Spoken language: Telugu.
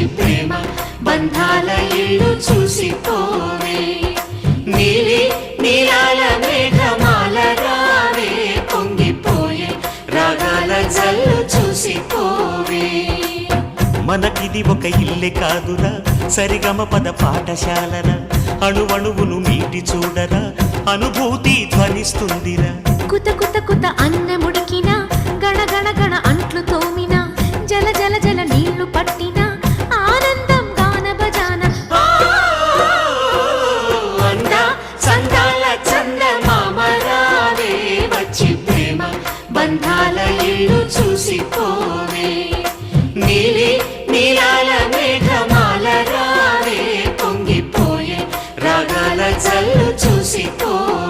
చూసి ప్రేమ బంధాల ఇల్లు చూసి పోవే నీలి నీలాల మేఘమాల రావే పొంగిపోయే రాగాల జల్లు చూసి పోవే మనకిది ఒక ఇల్లే కాదురా సరిగమ పద పాఠశాలరా. అణువణువును మీటి చూడరా అనుభూతి ధ్వనిస్తుందిరా. కుత కుత కుత అన్న ముడికినా గణ గణ గణ అంట్లు తోమినా జల జల జల నీళ్ళు పట్టు గంధాల ఇల్లు చూసిపోవే నీలి నీలాల మేఘమాల రావే. పొంగిపోయే రాగాల చల్లు చూసిపోవే